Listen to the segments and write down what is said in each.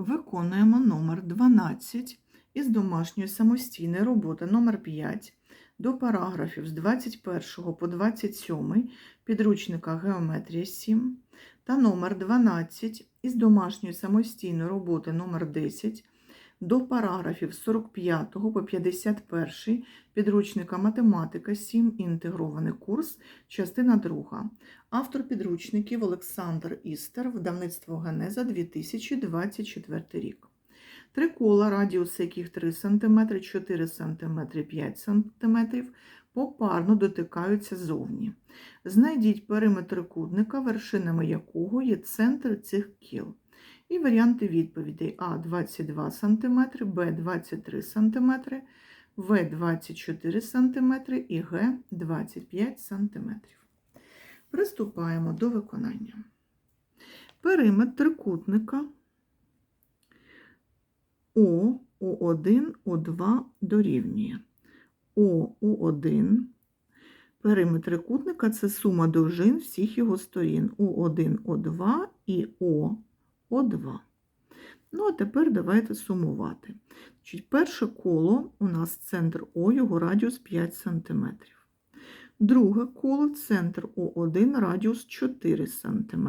Виконуємо номер 12 із домашньої самостійної роботи номер 5 до параграфів з 21 по 27 підручника Геометрія 7 та номер 12 із домашньої самостійної роботи номер 10 до параграфів 45 по 51 підручника Математика 7 інтегрований курс, частина 2. Автор підручників Олександр Істер, видавництво Генеза 2024 рік. Три кола, радіус яких 3 см, 4 см, 5 см, попарно дотикаються зовні. Знайдіть периметр трикутника, вершинами якого є центр цих кіл. І варіанти відповідей А 22 см, Б 23 см, В 24 см і Г 25 см. Приступаємо до виконання. Периметр трикутника О О1, О2 дорівнює. О О1. Периметр трикутника це сума довжин всіх його сторін О1, О2 і О, О2. Ну, а тепер давайте сумувати. Значить, Перше коло у нас центр О, його радіус 5 см. Друге коло центр О1, радіус 4 см.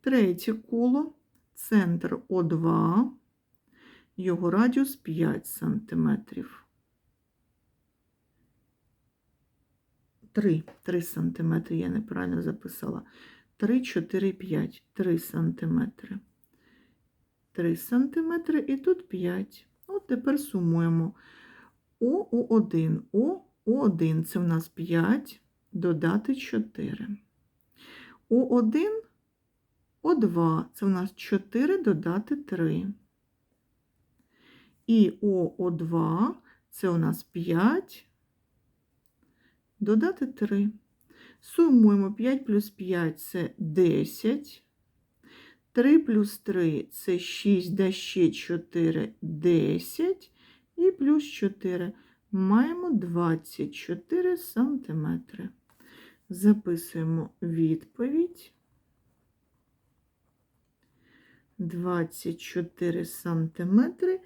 Третє коло центр О2, його радіус 5 см. 3, 3 см, я неправильно записала. 3, 4, 5, 3 см. 3 см і тут 5. От тепер сумуємо. О, О1, О, О1 це в нас 5, додати 4. О1, О2 це в нас 4 додати 3. І О2 це у нас 5 додати 3. Сумуємо 5 плюс 5 це 10. 3 плюс 3 це 6, да ще 4 10. І плюс 4. Маємо 24 сантиметри. Записуємо відповідь. 24 сантиметри.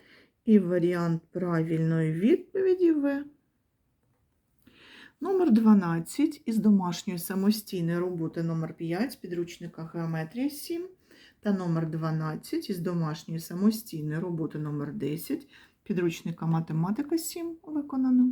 І варіант правильної відповіді В. Номер 12 із домашньої самостійної роботи. Номер 5 з підручника Геометрія 7 та номер 12 із домашньої самостійної роботи. Номер 10 підручника Математика 7 виконано.